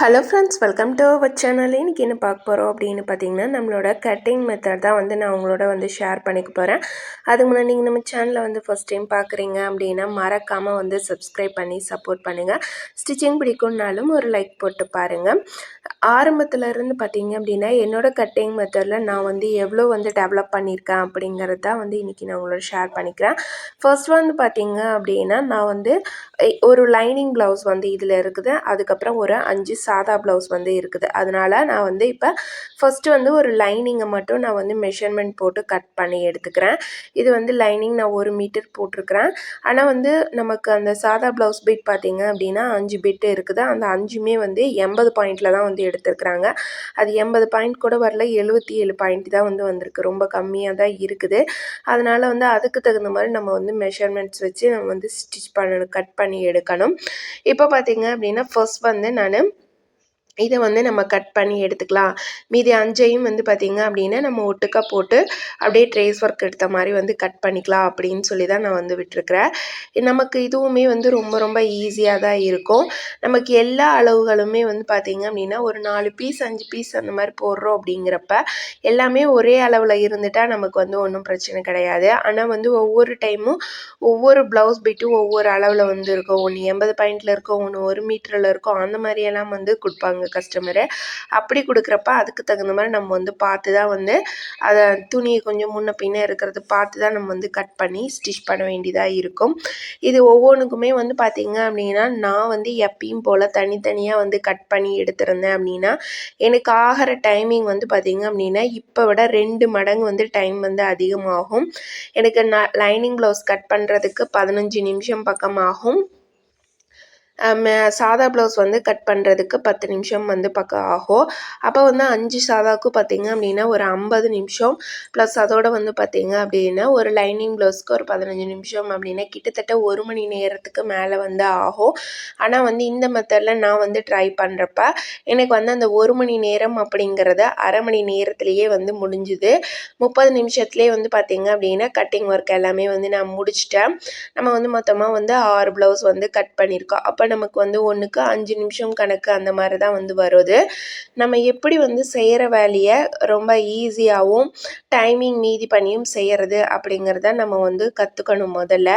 Hello friends welcome to our channel இன்றைக்கி என்ன பார்க்க போகிறோம் அப்படின்னு பார்த்தீங்கன்னா நம்மளோட கட்டிங் மெத்தட் தான் வந்து நான் உங்களோட வந்து ஷேர் பண்ணிக்க போகிறேன் அதுக்கு முன்னாடி நீங்கள் நம்ம சேனலை வந்து ஃபஸ்ட் டைம் பார்க்குறீங்க அப்படின்னா மறக்காமல் வந்து சப்ஸ்கிரைப் பண்ணி சப்போர்ட் பண்ணுங்கள் ஸ்டிச்சிங் பிடிக்கும்னாலும் ஒரு லைக் போட்டு பாருங்கள் ஆரம்பத்தில் இருந்து பார்த்தீங்க அப்படின்னா என்னோடய கட்டிங் மெத்தடில் நான் வந்து எவ்வளோ வந்து டெவலப் பண்ணியிருக்கேன் அப்படிங்கிறது தான் வந்து இன்றைக்கி நான் உங்களோட ஷேர் பண்ணிக்கிறேன். ஃபர்ஸ்ட் வந்து பார்த்தீங்க அப்படின்னா நான் வந்து ஒரு லைனிங் ப்ளவுஸ் வந்து இதில் இருக்குது. அதுக்கப்புறம் ஒரு அஞ்சு சாதா ப்ளவுஸ் வந்து இருக்குது. அதனால நான் வந்து இப்போ ஃபஸ்ட்டு வந்து ஒரு லைனிங்கை மட்டும் நான் வந்து மெஷர்மெண்ட் போட்டு கட் பண்ணி எடுத்துக்கிறேன். இது வந்து லைனிங் நான் ஒரு மீட்டர் போட்டிருக்கிறேன். ஆனால் வந்து நமக்கு அந்த சாதா ப்ளவுஸ் பிட் பார்த்தீங்க அப்படின்னா அஞ்சு பிட்டு இருக்குது. அந்த அஞ்சுமே வந்து எண்பது பாயிண்டில் தான் வந்து எடுத்துருக்குறாங்க. அது எண்பது பாயிண்ட் கூட வரல எழுபத்தி ஏழு பாயிண்ட் தான் வந்து வந்திருக்கு. ரொம்ப கம்மியாக தான் இருக்குது. அதனால் வந்து அதுக்கு தகுந்த மாதிரி நம்ம வந்து மெஷர்மெண்ட்ஸ் வச்சு நம்ம வந்து ஸ்டிச் பண்ணணும் கட் பண்ணி எடுக்கணும். இப்போ பார்த்தீங்க அப்படின்னா ஃபர்ஸ்ட் வந்து நான் இதை வந்து நம்ம கட் பண்ணி எடுத்துக்கலாம். மீதி அஞ்சையும் வந்து பார்த்திங்க அப்படின்னா நம்ம ஒட்டுக்கா போட்டு அப்படியே ட்ரேஸ் ஒர்க் எடுத்த மாதிரி வந்து கட் பண்ணிக்கலாம் அப்படின்னு சொல்லி தான் நான் வந்து விட்டுருக்குறேன். நமக்கு இதுவுமே வந்து ரொம்ப ரொம்ப ஈஸியாக தான் இருக்கும். நமக்கு எல்லா அளவுகளுமே வந்து பார்த்திங்க அப்படின்னா ஒரு நாலு பீஸ் அஞ்சு பீஸ் அந்த மாதிரி போடுறோம் அப்படிங்கிறப்ப எல்லாமே ஒரே அளவில் இருந்துட்டால் நமக்கு வந்து ஒன்றும் பிரச்சனை கிடையாது. ஆனால் வந்து ஒவ்வொரு டைமும் ஒவ்வொரு ப்ளவுஸ் பிட்டும் ஒவ்வொரு அளவில் வந்து இருக்கும். ஒன்று எண்பது பாயிண்டில் இருக்கும் ஒன்று ஒரு மீட்டரில் இருக்கும். அந்த மாதிரியெல்லாம் வந்து கொடுப்பாங்க. கஸ்டமரு அப்படி கொடுக்குறப்ப அதுக்கு தகுந்த மாதிரி நம்ம வந்து பார்த்து தான் வந்து அதை துணியை கொஞ்சம் முன்ன பின்ன இருக்கிறது பார்த்து தான் நம்ம வந்து கட் பண்ணி ஸ்டிச் பண்ண வேண்டியதாக இருக்கும். இது ஒவ்வொன்றுக்குமே வந்து பார்த்திங்க அப்படின்னா நான் வந்து எப்பயும் போல் தனித்தனியாக வந்து கட் பண்ணி எடுத்திருந்தேன் அப்படின்னா எனக்கு ஆகிற டைமிங் வந்து பார்த்திங்க அப்படின்னா இப்போ விட ரெண்டு மடங்கு வந்து டைம் வந்து அதிகமாகும். எனக்கு நான் லைனிங் ப்ளவுஸ் கட் பண்ணுறதுக்கு பதினஞ்சு நிமிஷம் பக்கம் ஆகும் சாதா ப்ளவுஸ் வந்து கட் பண்ணுறதுக்கு பத்து நிமிஷம் வந்து பக்கம் ஆகும். அப்போ வந்து அஞ்சு சாதாவுக்கு பார்த்தீங்க அப்படின்னா ஒரு ஐம்பது நிமிஷம். ப்ளஸ் அதோட வந்து பார்த்திங்க அப்படின்னா ஒரு லைனிங் ப்ளவுஸ்க்கு ஒரு பதினஞ்சு நிமிஷம் அப்படின்னா கிட்டத்தட்ட ஒரு மணி நேரத்துக்கு மேலே வந்து ஆகும். ஆனால் வந்து இந்த மெத்தடில் நான் வந்து ட்ரை பண்ணுறப்ப எனக்கு வந்து அந்த ஒரு மணி நேரம் அப்படிங்கிறத அரை மணி நேரத்துலேயே வந்து முடிஞ்சுது. முப்பது நிமிஷத்துலேயே வந்து பார்த்திங்க அப்படின்னா கட்டிங் ஒர்க் எல்லாமே வந்து நான் முடிச்சிட்டேன். நம்ம வந்து மொத்தமாக வந்து ஆறு ப்ளவுஸ் வந்து கட் பண்ணியிருக்கோம். அப்போ நமக்கு வந்து ஒன்றுக்கு அஞ்சு நிமிஷம் கணக்கு அந்த மாதிரி தான் வந்து வருது. நம்ம எப்படி வந்து செய்கிற வேலையை ரொம்ப ஈஸியாகவும் டைமிங் மீதி பண்ணியும் செய்கிறது அப்படிங்கிறத நம்ம வந்து கற்றுக்கணும் முதல்ல.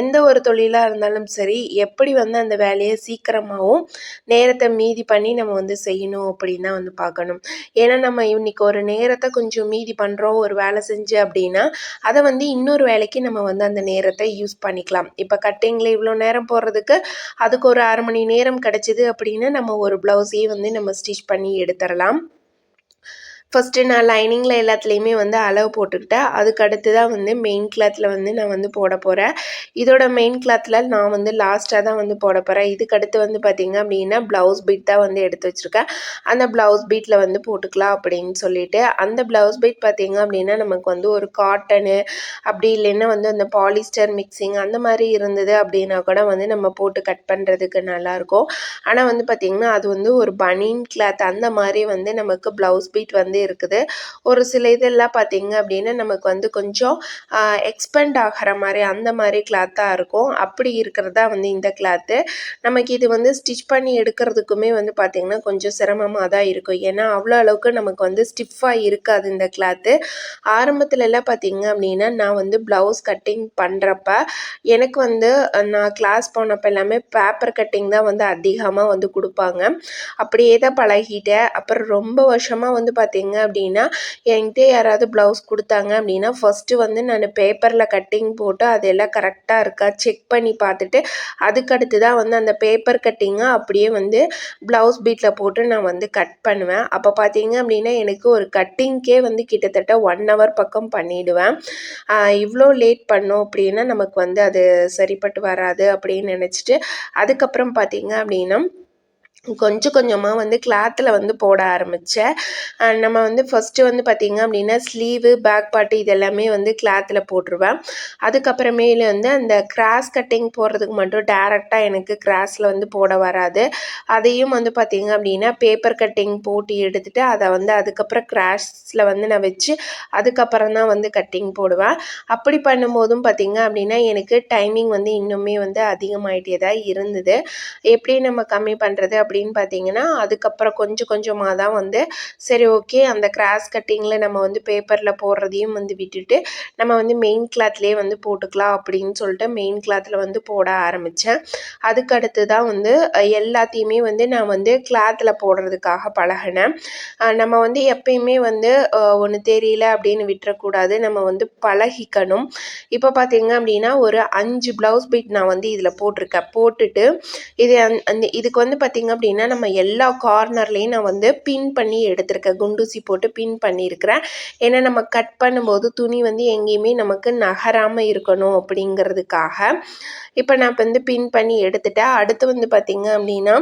எந்த ஒரு தொழிலாக இருந்தாலும் சரி எப்படி வந்து அந்த வேலையை சீக்கிரமாகவும் நேரத்தை மீதி பண்ணி நம்ம வந்து செய்யணும் அப்படின்னு தான் வந்து பார்க்கணும். ஏன்னா நம்ம இன்னைக்கு ஒரு நேரத்தை கொஞ்சம் மீதி பண்ணுறோம் ஒரு வேலை செஞ்சு அப்படின்னா அதை வந்து இன்னொரு வேலைக்கு நம்ம வந்து அந்த நேரத்தை யூஸ் பண்ணிக்கலாம். இப்போ கட்டிங்கில் இவ்வளோ நேரம் போடுறதுக்கு அதுக்கு ஒரு அரை மணி நேரம் கிடச்சிது அப்படின்னா நம்ம ஒரு ப்ளவுஸையே வந்து நம்ம ஸ்டிச் பண்ணி எடுத்துடலாம். ஃபஸ்ட்டு நான் லைனிங்கில் எல்லாத்துலேயுமே வந்து அளவு போட்டுக்கிட்டேன். அதுக்கடுத்து தான் வந்து மெயின் கிளாத்தில் வந்து நான் வந்து போட போகிறேன் இதோட மெயின் கிளாத்தில் நான் வந்து லாஸ்ட்டாக தான் வந்து போட போகிறேன் இதுக்கடுத்து வந்து பார்த்திங்க அப்படின்னா ப்ளவுஸ் பீட் தான் வந்து எடுத்து வச்சுருக்கேன். அந்த ப்ளவுஸ் பீட்டில் வந்து போட்டுக்கலாம் அப்படின்னு சொல்லிட்டு அந்த ப்ளவுஸ் பீட் பார்த்திங்க அப்படின்னா நமக்கு வந்து ஒரு காட்டனு அப்படி இல்லைன்னா வந்து அந்த பாலிஸ்டர் மிக்சிங் அந்த மாதிரி இருந்தது அப்படின்னா கூட வந்து நம்ம போட்டு கட் பண்ணுறதுக்கு நல்லாயிருக்கும். ஆனால் வந்து பார்த்திங்கன்னா அது வந்து ஒரு பனியன் கிளாத் அந்த மாதிரி வந்து நமக்கு ப்ளவுஸ் பீட் வந்து வந்து இருக்குது. ஒரு சில இதெல்லாம் பார்த்தீங்க அப்படின்னா நமக்கு வந்து கொஞ்சம் எக்ஸ்பெண்ட் ஆகிற மாதிரி அந்த மாதிரி கிளாத்தாக இருக்கும். அப்படி இருக்கிறதா வந்து இந்த கிளாத்து நமக்கு இது வந்து ஸ்டிச் பண்ணி எடுக்கிறதுக்குமே வந்து பார்த்திங்கன்னா கொஞ்சம் சிரமமாக தான் இருக்கும். ஏன்னா அவ்வளோ அளவுக்கு நமக்கு வந்து ஸ்டிஃபாக இருக்காது இந்த கிளாத்து ஆரம்பத்துலலாம் பார்த்தீங்க அப்படின்னா நான் வந்து ப்ளவுஸ் கட்டிங் பண்ணுறப்ப எனக்கு வந்து நான் கிளாஸ் போனப்போ எல்லாமே பேப்பர் கட்டிங் தான் வந்து அதிகமாக வந்து கொடுப்பாங்க. அப்படியே தான் பழகிட்டேன். அப்புறம் ரொம்ப வருஷமாக வந்து பார்த்தீங்க அப்படின்னா என்கிட்ட யாராவது ப்ளவுஸ் கொடுத்தாங்க அப்படின்னா ஃபஸ்ட்டு வந்து நான் பேப்பரில் கட்டிங் போட்டு அதெல்லாம் கரெக்டாக இருக்கா செக் பண்ணி பார்த்துட்டு அதுக்கடுத்து தான் வந்து அந்த பேப்பர் கட்டிங்கை அப்படியே வந்து ப்ளவுஸ் பீட்டில் போட்டு நான் வந்து கட் பண்ணுவேன். அப்போ பார்த்தீங்க அப்படின்னா எனக்கு ஒரு கட்டிங்க்கே வந்து கிட்டத்தட்ட ஒன் ஹவர் பக்கம் பண்ணிடுவேன். இவ்வளோ லேட் பண்ணோம் அப்படின்னா நமக்கு வந்து அது சரிப்பட்டு வராது அப்படின்னு நினச்சிட்டு அதுக்கப்புறம் பார்த்தீங்க அப்படின்னா கொஞ்சம் கொஞ்சமாக வந்து கிளாத்தில் வந்து போட ஆரம்பித்தேன் நம்ம வந்து ஃபஸ்ட்டு வந்து பார்த்திங்க அப்படின்னா ஸ்லீவு பேக் பாட்டு இது எல்லாமே வந்து கிளாத்தில் போட்டுருவேன். அதுக்கப்புறமேலு வந்து அந்த கிராஸ் கட்டிங் போடுறதுக்கு மட்டும் டேரெக்டாக எனக்கு கிராஸில் வந்து போட வராது. அதையும் வந்து பார்த்திங்க அப்படின்னா பேப்பர் கட்டிங் போட்டு எடுத்துட்டு அதை வந்து அதுக்கப்புறம் கிராஸில் வந்து நான் வச்சு அதுக்கப்புறம் தான் வந்து கட்டிங் போடுவேன். அப்படி பண்ணும்போதும் பார்த்திங்க அப்படின்னா எனக்கு டைமிங் வந்து இன்னுமே வந்து அதிகமாகிட்டே தான் இருந்தது. எப்படி நம்ம கம்மி பண்ணுறது அப்படி அப்படின்னு பார்த்தீங்கன்னா அதுக்கப்புறம் கொஞ்சம் கொஞ்சமாக தான் வந்து சரி ஓகே அந்த கிராஸ் கட்டிங்கில் நம்ம வந்து பேப்பரில் போடுறதையும் வந்து விட்டுட்டு நம்ம வந்து மெயின் கிளாத்லேயே வந்து போட்டுக்கலாம் அப்படின்னு சொல்லிட்டு மெயின் கிளாத்தில் வந்து போட ஆரம்பித்தேன் அதுக்கடுத்து தான் வந்து எல்லாத்தையுமே வந்து நான் வந்து கிளாத்தில் போடுறதுக்காக பழகினேன். நம்ம வந்து எப்பயுமே வந்து ஒன்று தெரியல அப்படின்னு விட்டுறக்கூடாது. நம்ம வந்து பழகிக்கணும். இப்போ பார்த்தீங்க அப்படின்னா ஒரு அஞ்சு ப்ளவுஸ் பீட் நான் வந்து இதில் போட்டிருக்கேன். போட்டுட்டு இது அந் அந்த இதுக்கு வந்து பார்த்திங்க அப்படின்னா நம்ம எல்லா கார்னர்லேயும் நான் வந்து பின் பண்ணி எடுத்திருக்கேன். குண்டூசி போட்டு பின் பண்ணியிருக்கிறேன். ஏன்னா நம்ம கட் பண்ணும்போது துணி வந்து எங்கேயுமே நமக்கு நகராமல் இருக்கணும் அப்படிங்கிறதுக்காக. இப்போ நான் இப்போ வந்து பின் பண்ணி எடுத்துட்டேன். அடுத்து வந்து பார்த்திங்க அப்படின்னா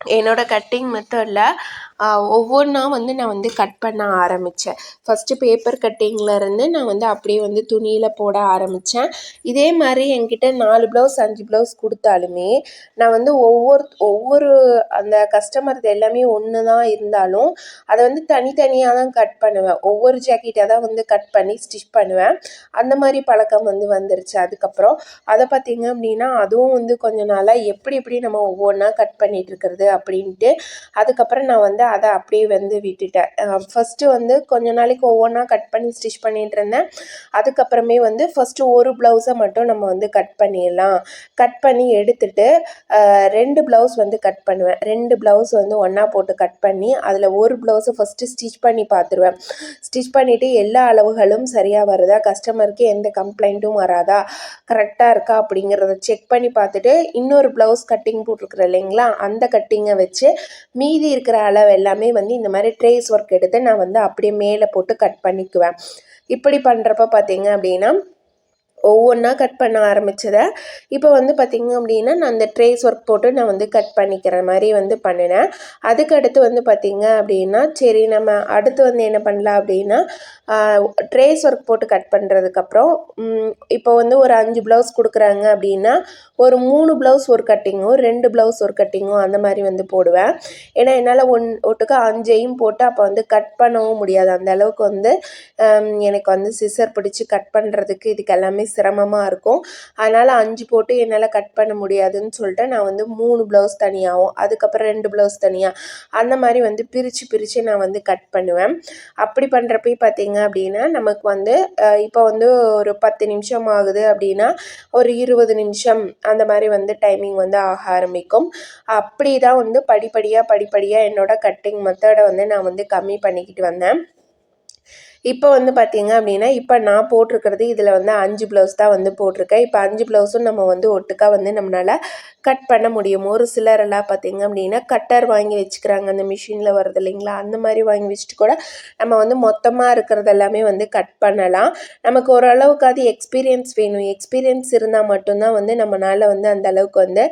என்னோட கட்டிங் மெத்தடில் ஒவ்வொன்றா வந்து நான் வந்து கட் பண்ண ஆரம்பித்தேன் ஃபஸ்ட்டு பேப்பர் கட்டிங்லேருந்து நான் வந்து அப்படியே வந்து துணியில் போட ஆரம்பித்தேன் இதே மாதிரி என்கிட்ட நாலு ப்ளவுஸ் அஞ்சு ப்ளவுஸ் கொடுத்தாலுமே நான் வந்து ஒவ்வொரு ஒவ்வொரு அந்த கஸ்டமர்து எல்லாமே ஒன்று தான் இருந்தாலும் அதை வந்து தனித்தனியாக தான் கட் பண்ணுவேன். ஒவ்வொரு ஜாக்கெட்டாக தான் வந்து கட் பண்ணி ஸ்டிச் பண்ணுவேன். அந்த மாதிரி பழக்கம் வந்து வந்துருச்சு. அதுக்கப்புறம் அதை பார்த்திங்க அப்படின்னா அதுவும் வந்து கொஞ்ச நாளாக எப்படி எப்படி நம்ம ஒவ்வொன்றா கட் பண்ணிகிட்டு இருக்கிறது அப்படின்ட்டு. அதுக்கப்புறம் நான் வந்து அதை அப்படியே வந்து விட்டுட்டேன். ஃபஸ்ட்டு வந்து கொஞ்ச நாளைக்கு ஒவ்வொன்றா கட் பண்ணி ஸ்டிச் பண்ணிகிட்டு இருந்தேன். அதுக்கப்புறமே வந்து ஃபஸ்ட்டு ஒரு ப்ளவுஸை மட்டும் நம்ம வந்து கட் பண்ணிடலாம். கட் பண்ணி எடுத்துட்டு ரெண்டு ப்ளவுஸ் வந்து கட் பண்ணுவேன். ரெண்டு ப்ளவுஸ் வந்து ஒன்றா போட்டு கட் பண்ணி அதில் ஒரு ப்ளவுஸை ஃபஸ்ட்டு ஸ்டிச் பண்ணி பார்த்துருவேன் ஸ்டிச் பண்ணிவிட்டு எல்லா அளவுகளும் சரியாக வருதா? கஸ்டமருக்கு எந்த கம்ப்ளைண்ட்டும் வராதா? கரெக்டாக இருக்கா? அப்படிங்கிறத செக் பண்ணி பார்த்துட்டு இன்னொரு ப்ளவுஸ் கட்டிங் போட்டிருக்குறேன் இல்லைங்களா? அந்த கட்டிங் கட்டிங்கை வச்சு மீதி இருக்கிற அளவு எல்லாமே வந்து இந்த மாதிரி ட்ரேஸ் ஒர்க் எடுத்து நான் வந்து அப்படியே மேலே போட்டு கட் பண்ணிக்குவேன். இப்படி பண்ணுறப்ப பார்த்தீங்க அப்படின்னா ஒவ்வொன்றா கட் பண்ண ஆரம்பிச்சதை இப்போ வந்து பார்த்திங்க அப்படின்னா நான் அந்த ட்ரேஸ் ஒர்க் போட்டு நான் வந்து கட் பண்ணிக்கிற மாதிரி வந்து பண்ணினேன். அதுக்கு அடுத்து வந்து பார்த்திங்க அப்படின்னா சரி நம்ம அடுத்து வந்து என்ன பண்ணலாம் அப்படின்னா ட்ரேஸ் ஒர்க் போட்டு கட் பண்ணுறதுக்கப்புறம் இப்போ வந்து ஒரு அஞ்சு ப்ளவுஸ் கொடுக்குறாங்க அப்படின்னா ஒரு மூணு ப்ளவுஸ் ஒரு கட்டிங்கும் ரெண்டு ப்ளவுஸ் ஒரு கட்டிங்கும் அந்த மாதிரி வந்து போடுவேன். ஏன்னா என்னால் ஒன் ஒட்டுக்க அஞ்சையும் போட்டு அப்போ வந்து கட் பண்ணவும் முடியாது. அந்த அளவுக்கு வந்து எனக்கு வந்து சிசர் பிடிச்சி கட் பண்ணுறதுக்கு இதுக்கு எல்லாமே சிரமமாக இருக்கும். அதனால் அஞ்சு போட்டு என்னால் கட் பண்ண முடியாதுன்னு சொல்லிட்டு நான் வந்து மூணு ப்ளவுஸ் தனியாகவும் அதுக்கப்புறம் ரெண்டு ப்ளவுஸ் தனியாக அந்த மாதிரி வந்து பிரித்து பிரித்து நான் வந்து கட் பண்ணுவேன். அப்படி பண்ணுறப்ப பார்த்தீங்க அப்படின்னா நமக்கு வந்து இப்போ வந்து ஒரு பத்து நிமிஷம் ஆகுது அப்படின்னா ஒரு இருபது நிமிஷம் அந்த மாதிரி வந்து டைமிங் வந்து ஆக ஆரம்பிக்கும். அப்படி தான் வந்து படிப்படியாக படிப்படியாக என்னோடய கட்டிங் மெத்தடை வந்து நான் வந்து கம்மி பண்ணிக்கிட்டு வந்தேன். இப்போ வந்து பார்த்திங்க அப்படின்னா இப்போ நான் போட்டிருக்கிறது இதில் வந்து அஞ்சு ப்ளவுஸ் தான் வந்து போட்டிருக்கேன். இப்போ அஞ்சு ப்ளவுஸும் நம்ம வந்து ஒட்டுக்கா வந்து நம்மளால் கட் பண்ண முடியும். ஒரு சிலரெல்லாம் பார்த்திங்க அப்படின்னா கட்டர் வாங்கி வச்சுக்கிறாங்க. அந்த மிஷினில் வருது இல்லைங்களா? அந்த மாதிரி வாங்கி வச்சுட்டு கூட நம்ம வந்து மொத்தமாக இருக்கிறது எல்லாமே வந்து கட் பண்ணலாம். நமக்கு ஓரளவுக்கு அது எக்ஸ்பீரியன்ஸ் வேணும். எக்ஸ்பீரியன்ஸ் இருந்தால் மட்டும்தான் வந்து நம்மளால் வந்து அந்த அளவுக்கு வந்து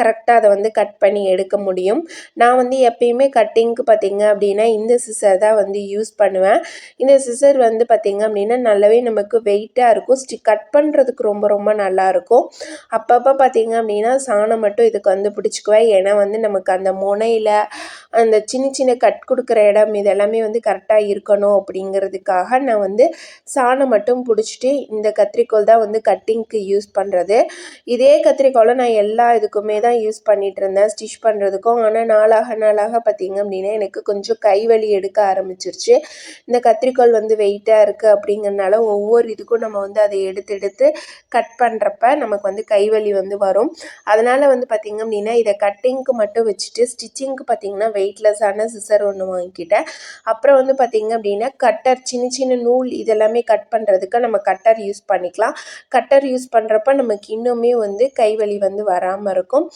கரெக்டாக அதை வந்து கட் பண்ணி எடுக்க முடியும். நான் வந்து எப்பயுமே கட்டிங்க்கு பார்த்திங்க அப்படின்னா இந்த சிசர் தான் வந்து யூஸ் பண்ணுவேன். இந்த சிசர் வந்து பார்த்திங்க அப்படின்னா நல்லாவே நமக்கு வெயிட்டாக இருக்கும். ஸ்டி கட் பண்ணுறதுக்கு ரொம்ப ரொம்ப நல்லாயிருக்கும் அப்பப்போ பார்த்திங்க அப்படின்னா சாணம் மட்டும் இதுக்கு வந்து பிடிச்சிக்குவேன் ஏன்னா வந்து நமக்கு அந்த முனையில் அந்த சின்ன சின்ன கட் கொடுக்குற இடம் இதெல்லாமே வந்து கரெக்டாக இருக்கணும் அப்படிங்கிறதுக்காக நான் வந்து சாணம் மட்டும் பிடிச்சிட்டு இந்த கத்திரிக்கோல் தான் வந்து கட்டிங்க்கு யூஸ் பண்ணுறது இதே கத்திரிக்கோலை நான் எல்லா இதுக்குமே தான் யூஸ் பண்ணிகிட்டு இருந்தேன். ஸ்டிச் பண்ணுறதுக்கும் ஆனால் நாளாக நாளாக பார்த்திங்க அப்படின்னா எனக்கு கொஞ்சம் கைவலி எடுக்க ஆரம்பிச்சிருச்சு. இந்த கத்திரிக்கோல் வந்து வந்து வெயிட்டாக இருக்குது அப்படிங்கிறனால ஒவ்வொரு இதுக்கும் நம்ம வந்து அதை எடுத்து எடுத்து கட் பண்ணுறப்ப நமக்கு வந்து கைவலி வந்து வரும். அதனால் வந்து பார்த்திங்க அப்படின்னா இதை கட்டிங்க்கு மட்டும் வச்சுட்டு ஸ்டிச்சிங்க்கு பார்த்திங்கன்னா வெயிட்லெஸ்ஸான சிசர் ஒன்று வாங்கிக்கிட்டேன். அப்புறம் வந்து பார்த்திங்க அப்படின்னா கட்டர் சின்ன சின்ன நூல் இதெல்லாமே கட் பண்ணுறதுக்கு நம்ம கட்டர் யூஸ் பண்ணிக்கலாம். கட்டர் யூஸ் பண்ணுறப்ப நமக்கு இன்னுமே வந்து கைவலி வந்து வராமல் இருக்கும்.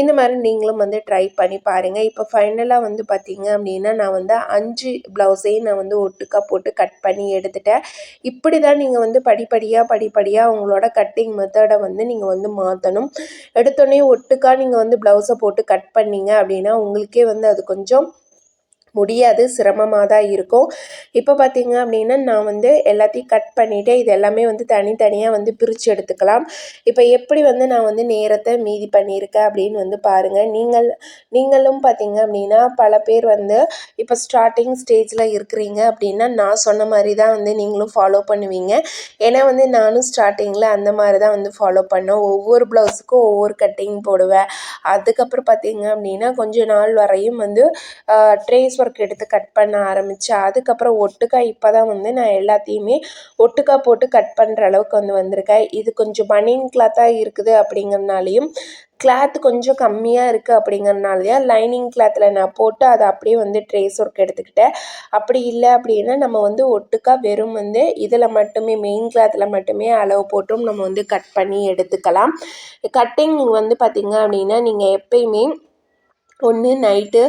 இந்த மாதிரி நீங்களும் வந்து ட்ரை பண்ணி பாருங்கள் இப்போ ஃபைனலாக வந்து பார்த்திங்க அப்படின்னா நான் வந்து அஞ்சு ப்ளவுஸையும் நான் வந்து ஒட்டுக்கா போட்டு கட் பண்ணி எடுத்துட்டேன் இப்படி தான் நீங்கள் வந்து படிப்படியாக படிப்படியாக உங்களோட கட்டிங் மெத்தடை வந்து நீங்கள் வந்து மாற்றணும் எடுத்தோடனே ஒட்டுக்கா நீங்கள் வந்து ப்ளவுஸை போட்டு கட் பண்ணிங்க அப்படின்னா உங்களுக்கே வந்து அது கொஞ்சம் முடியாது சிரமமாக தான் இருக்கும். இப்போ பார்த்தீங்க அப்படின்னா நான் வந்து எல்லாத்தையும் கட் பண்ணிவிட்டு இது எல்லாமே வந்து தனித்தனியாக வந்து பிரித்து எடுத்துக்கலாம். இப்போ எப்படி வந்து நான் வந்து நேரத்தை மீதி பண்ணியிருக்கேன் அப்படின்னு வந்து பாருங்கள் நீங்கள் நீங்களும் பார்த்தீங்க அப்படின்னா பல பேர் வந்து இப்போ ஸ்டார்டிங் ஸ்டேஜில் இருக்கிறீங்க அப்படின்னா நான் சொன்ன மாதிரி தான் வந்து நீங்களும் ஃபாலோ பண்ணுவீங்க. ஏன்னா வந்து நானும் ஸ்டார்டிங்கில் அந்த மாதிரி தான் வந்து ஃபாலோ பண்ணேன். ஒவ்வொரு ப்ளவுஸுக்கும் ஒவ்வொரு கட்டிங் போடுவேன். அதுக்கப்புறம் பார்த்தீங்க அப்படின்னா கொஞ்ச நாள் வரையும் வந்து ட்ரேஸ் ஒர்க் ஒர்க் எடுத்து கட் பண்ண ஆரம்பித்தேன் அதுக்கப்புறம் ஒட்டுக்கா இப்போ தான் வந்து நான் எல்லாத்தையுமே ஒட்டுக்கா போட்டு கட் பண்ணுற அளவுக்கு வந்து வந்திருக்கேன். இது கொஞ்சம் பனியன் கிளாத்தாக இருக்குது அப்படிங்கிறனாலையும் கிளாத் கொஞ்சம் கம்மியாக இருக்குது அப்படிங்கிறனாலயா லைனிங் கிளாத்தில் நான் போட்டு அதை அப்படியே வந்து ட்ரேஸ் ஒர்க் எடுத்துக்கிட்டேன். அப்படி இல்லை அப்படின்னா நம்ம வந்து ஒட்டுக்கா வெறும் வந்து இதில் மட்டுமே மெயின் கிளாத்தில் மட்டுமே அளவு போட்டும் நம்ம வந்து கட் பண்ணி எடுத்துக்கலாம். கட்டிங் வந்து பார்த்திங்க அப்படின்னா நீங்கள் எப்பயுமே ஒன்று நைட்டு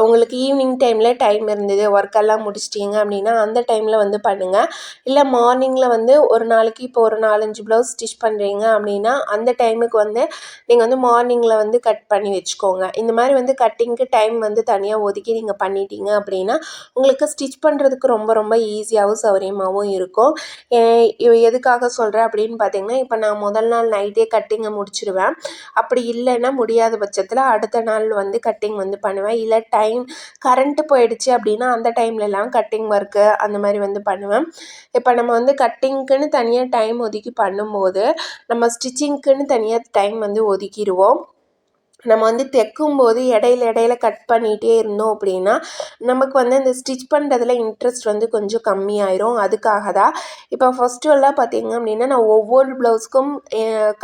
உங்களுக்கு ஈவினிங் டைமில் டைம் இருந்தது. ஒர்க்கெல்லாம் முடிச்சிட்டிங்க அப்படின்னா அந்த டைமில் வந்து பண்ணுங்கள் இல்லை மார்னிங்கில் வந்து ஒரு நாளைக்கு இப்போ ஒரு நாலஞ்சு ப்ளவுஸ் ஸ்டிச் பண்ணுறீங்க அப்படின்னா அந்த டைமுக்கு வந்து நீங்கள் வந்து மார்னிங்கில் வந்து கட் பண்ணி வச்சுக்கோங்க. இந்த மாதிரி வந்து கட்டிங்க்கு டைம் வந்து தனியாக ஒதுக்கி நீங்கள் பண்ணிட்டீங்க அப்படின்னா உங்களுக்கு ஸ்டிச் பண்ணுறதுக்கு ரொம்ப ரொம்ப ஈஸியாகவும் சௌகரியமாகவும் இருக்கும். எதுக்காக சொல்கிறேன் அப்படின்னு பார்த்தீங்கன்னா இப்போ நான் முதல் நாள் நைட்டே கட்டிங்கை முடிச்சிடுவேன் அப்படி இல்லைன்னா முடியாத பட்சத்தில் அடுத்த நாள் வந்து கட்டிங் வந்து பண்ணுவேன். இல்லை டைம் கரண்ட்டு போயிடுச்சு அப்படின்னா அந்த டைம்லலாம் கட்டிங் ஒர்க்கு அந்த மாதிரி வந்து பண்ணுவேன். இப்போ நம்ம வந்து கட்டிங்க்குன்னு தனியாக டைம் ஒதுக்கி பண்ணும்போது நம்ம ஸ்டிச்சிங்க்குன்னு தனியாக டைம் வந்து ஒதுக்கிடுவோம். நம்ம வந்து தைக்கும்போது இடையில இடையில கட் பண்ணிகிட்டே இருந்தோம் அப்படின்னா நமக்கு வந்து இந்த ஸ்டிச் பண்ணுறதுல இன்ட்ரெஸ்ட் வந்து கொஞ்சம் கம்மியாயிரும். அதுக்காக தான் இப்போ ஃபஸ்ட்டுலாம் பார்த்தீங்க அப்படின்னா நான் ஒவ்வொரு ப்ளவுஸ்க்கும்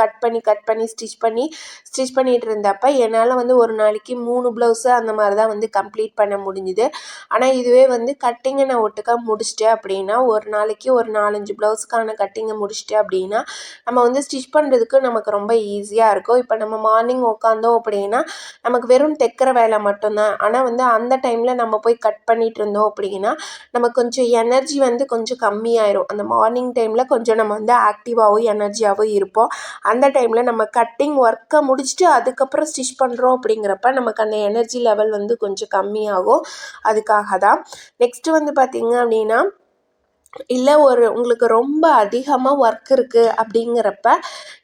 கட் பண்ணி கட் பண்ணி ஸ்டிச் பண்ணி ஸ்டிச் பண்ணிகிட்டு இருந்தப்ப என்னால் வந்து ஒரு நாளைக்கு மூணு ப்ளவுஸு அந்த மாதிரி தான் வந்து கம்ப்ளீட் பண்ண முடிஞ்சுது. ஆனால் இதுவே வந்து கட்டிங்கை நான் ஒட்டுக்கா முடிச்சிட்டேன் அப்படின்னா ஒரு நாளைக்கு ஒரு நாலஞ்சு ப்ளவுஸுக்கான கட்டிங்கை முடிச்சிட்டேன் அப்படின்னா நம்ம வந்து ஸ்டிச் பண்ணுறதுக்கு நமக்கு ரொம்ப ஈஸியாக இருக்கும். இப்போ நம்ம மார்னிங் உட்காந்தோம் அப்படின்னா நமக்கு வெறும் தைக்கிற வேலை மட்டும்தான். ஆனால் வந்து அந்த டைமில் நம்ம போய் கட் பண்ணிகிட்டு இருந்தோம் அப்படின்னா நமக்கு கொஞ்சம் எனர்ஜி வந்து கொஞ்சம் கம்மியாயிரும். அந்த மார்னிங் டைமில் கொஞ்சம் நம்ம வந்து ஆக்டிவாகவும் எனர்ஜியாகவும் இருப்போம். அந்த டைமில் நம்ம கட்டிங் ஒர்க்கை முடிச்சுட்டு அதுக்கப்புறம் ஸ்டிச் பண்ணுறோம் அப்படிங்கிறப்ப நமக்கு அந்த எனர்ஜி லெவல் வந்து கொஞ்சம் கம்மியாகும். அதுக்காக தான் நெக்ஸ்ட்டு வந்து பார்த்திங்க அப்படின்னா இல்லை ஒரு உங்களுக்கு ரொம்ப அதிகமாக ஒர்க் இருக்குது அப்படிங்கிறப்ப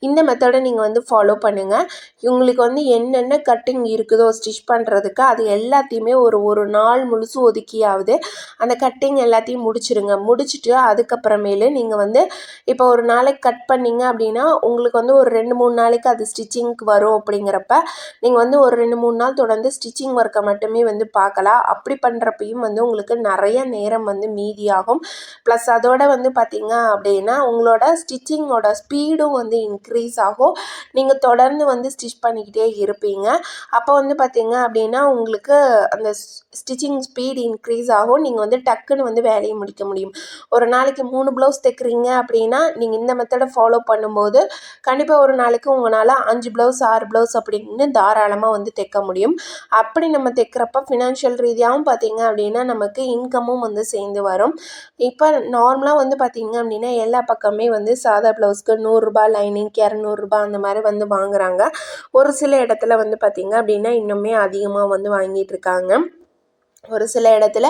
இந்த மெத்தடை நீங்கள் வந்து ஃபாலோ பண்ணுங்கள் உங்களுக்கு வந்து என்னென்ன கட்டிங் இருக்குதோ ஸ்டிச் பண்ணுறதுக்கு அது எல்லாத்தையுமே ஒரு ஒரு நாள் முழுசு ஒதுக்கியாவது அந்த கட்டிங் எல்லாத்தையும் முடிச்சிடுங்க முடிச்சுட்டு அதுக்கப்புறமேலு நீங்கள் வந்து இப்போ ஒரு நாளைக்கு கட் பண்ணிங்க அப்படின்னா உங்களுக்கு வந்து ஒரு ரெண்டு மூணு நாளைக்கு அது ஸ்டிச்சிங்க்கு வரும் அப்படிங்கிறப்ப நீங்கள் வந்து ஒரு ரெண்டு மூணு நாள் தொடர்ந்து ஸ்டிச்சிங் ஒர்க்கை மட்டுமே வந்து பார்க்கலாம். அப்படி பண்ணுறப்பையும் வந்து உங்களுக்கு நிறைய நேரம் வந்து மீதியாகும். ப்ளஸ் அதோட வந்து பார்த்திங்க அப்படின்னா உங்களோட ஸ்டிச்சிங்கோட ஸ்பீடும் வந்து இன்க்ரீஸ் ஆகும். நீங்கள் தொடர்ந்து வந்து ஸ்டிச் பண்ணிக்கிட்டே இருப்பீங்க. அப்போ வந்து பார்த்திங்க அப்படின்னா உங்களுக்கு அந்த ஸ்டிச்சிங் ஸ்பீட் இன்க்ரீஸ் ஆகும். நீங்கள் வந்து டக்குன்னு வந்து வேலையை முடிக்க முடியும். ஒரு நாளைக்கு மூணு ப்ளவுஸ் தைக்கிறீங்க அப்படின்னா நீங்கள் இந்த மெத்தடை ஃபாலோ பண்ணும்போது கண்டிப்பாக ஒரு நாளைக்கு உங்களால் அஞ்சு ப்ளவுஸ் ஆறு ப்ளவுஸ் அப்படின்னு தாராளமாக வந்து தைக்க முடியும். அப்படி நம்ம தைக்கிறப்ப ஃபினான்ஷியல் ரீதியாகவும் பார்த்திங்க அப்படின்னா நமக்கு இன்கமும் வந்து சேர்ந்து வரும். இப்போ நார்மலாக வந்து பார்த்திங்க அப்படின்னா எல்லா பக்கமே வந்து சாதா ப்ளவுஸ்க்கு நூறுரூபா லைனிங்க்கு இரநூறுபா அந்த மாதிரி வந்து வாங்குகிறாங்க ஒரு சில இடத்துல வந்து பார்த்திங்க அப்படின்னா இன்னுமே அதிகமாக வந்து வாங்கிட்டு இருக்காங்க. ஒரு சில இடத்துல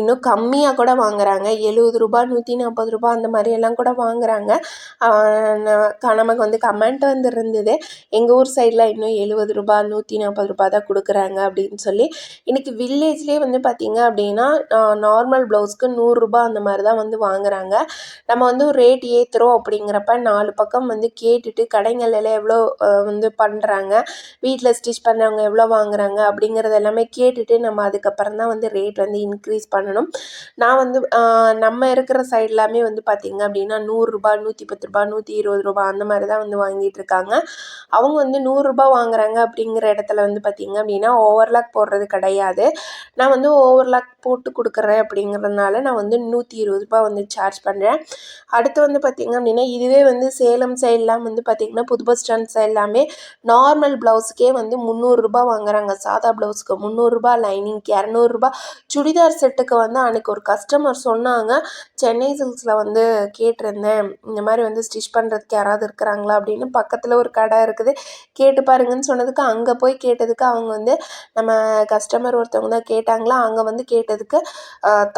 இன்னும் கம்மியாக கூட வாங்குறாங்க. எழுபது ரூபா நூற்றி நாற்பது ரூபா அந்த மாதிரியெல்லாம் கூட வாங்குறாங்க. நமக்கு வந்து கமெண்ட் வந்து இருந்தது எங்கள் ஊர் சைடில் இன்னும் எழுபது ரூபா நூற்றி நாற்பது ரூபா தான் கொடுக்குறாங்க அப்படின்னு சொல்லி. இன்றைக்கி வில்லேஜ்லேயே வந்து பார்த்திங்க அப்படின்னா நார்மல் ப்ளவுஸ்க்கு நூறுரூபா அந்த மாதிரி தான் வந்து வாங்குறாங்க. நம்ம வந்து ரேட் ஏற்றுறோம் அப்படிங்கிறப்ப நாலு பக்கம் வந்து கேட்டுட்டு கடைங்களில் எவ்வளோ வந்து பண்ணுறாங்க வீட்டில் ஸ்டிச் பண்ணுறவங்க எவ்வளோ வாங்குறாங்க அப்படிங்கிறது எல்லாமே கேட்டுட்டு நம்ம அதுக்கப்புறம் தான் வந்து ரேட் வந்து இன்க்ரீஸ் பண்ணணும். நான் வந்து நம்ம இருக்கிற சைட்லாமே வந்து பார்த்திங்க அப்படின்னா நூறுரூபா நூற்றி பத்து ரூபா நூற்றி இருபது ரூபா அந்த மாதிரி தான் வந்து வாங்கிட்டு இருக்காங்க. அவங்க வந்து நூறுரூபா வாங்குறாங்க அப்படிங்கிற இடத்துல வந்து பார்த்திங்க அப்படின்னா ஓவர்லாக் போடுறது கிடையாது. நான் வந்து ஓவர்லாக் போட்டு கொடுக்குறேன் அப்படிங்கிறதுனால நான் வந்து நூற்றி இருபது ரூபா வந்து சார்ஜ் பண்ணுறேன் அடுத்து வந்து பார்த்திங்க அப்படின்னா இதுவே வந்து சேலம் சைட்லாம் வந்து பார்த்திங்கன்னா புது பஸ் ஸ்டாண்ட் சைட்லாமே நார்மல் ப்ளவுஸுக்கே வந்து முந்நூறுரூபா வாங்குறாங்க. சாதா ப்ளவுஸுக்கு முந்நூறுரூபா லைனிங்க்கு இரநூறுபா ரூபாய் சுடிதார் செட்டுக்கு வந்து அன்றைக்கி ஒரு கஸ்டமர் சொன்னாங்க. சென்னை சில்க்ஸில் வந்து கேட்டிருந்தேன். இந்த மாதிரி வந்து ஸ்டிச் பண்ணுறதுக்கு யாராவது இருக்கிறாங்களா அப்படின்னு பக்கத்தில் ஒரு கடை இருக்குது. கேட்டு பாருங்கன்னு சொன்னதுக்கு அங்கே போய் கேட்டதுக்கு அவங்க வந்து நம்ம கஸ்டமர் ஒருத்தவங்க தான் கேட்டாங்களா? அங்கே வந்து கேட்டதுக்கு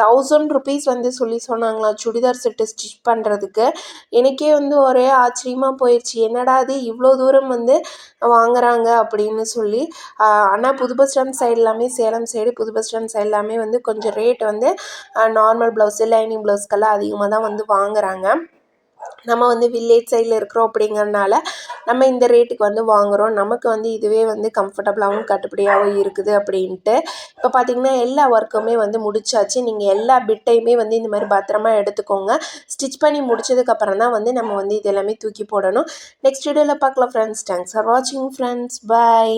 தௌசண்ட் ருபீஸ் வந்து சொல்லி சொன்னாங்களா சுடிதார் செட்டு ஸ்டிச் பண்ணுறதுக்கு எனக்கே வந்து ஒரே ஆச்சரியமாக போயிடுச்சு என்னடா இது இவ்வளோ தூரம் வந்து வாங்குறாங்க அப்படின்னு சொல்லி ஆனால் புது பஸ் ஸ்டாண்ட் சைடு எல்லாமே சேலம் சைடு புது பஸ் ஸ்டாண்ட் சைடு எல்லாமே வந்து கொஞ்சம் ரேட் வந்து நார்மல் ப்ளவுஸு லைனிங் ப்ளவுஸ்க்கெல்லாம் அதிகமாக தான் வந்து வாங்குறாங்க. நம்ம வந்து வில்லேஜ் சைடில் இருக்கிறோம் அப்படிங்கிறனால நம்ம இந்த ரேட்டுக்கு வந்து வாங்குகிறோம் நமக்கு வந்து இதுவே வந்து கம்ஃபர்டபுளாகவும் கட்டுப்படியாகவும் இருக்குது அப்படின்ட்டு. இப்போ பார்த்திங்கன்னா எல்லா ஒர்க்குமே வந்து முடிச்சாச்சு. நீங்கள் எல்லா பிட்டையுமே வந்து இந்த மாதிரி பத்திரமா எடுத்துக்கோங்க. ஸ்டிச் பண்ணி முடிச்சதுக்கப்புறம் தான் வந்து நம்ம வந்து இது எல்லாமே தூக்கி போடணும். நெக்ஸ்ட் வீடியோவில் பார்க்கலாம் ஃப்ரெண்ட்ஸ் தேங்க்ஸ் ஃபார் வாட்சிங் ஃப்ரெண்ட்ஸ் பாய்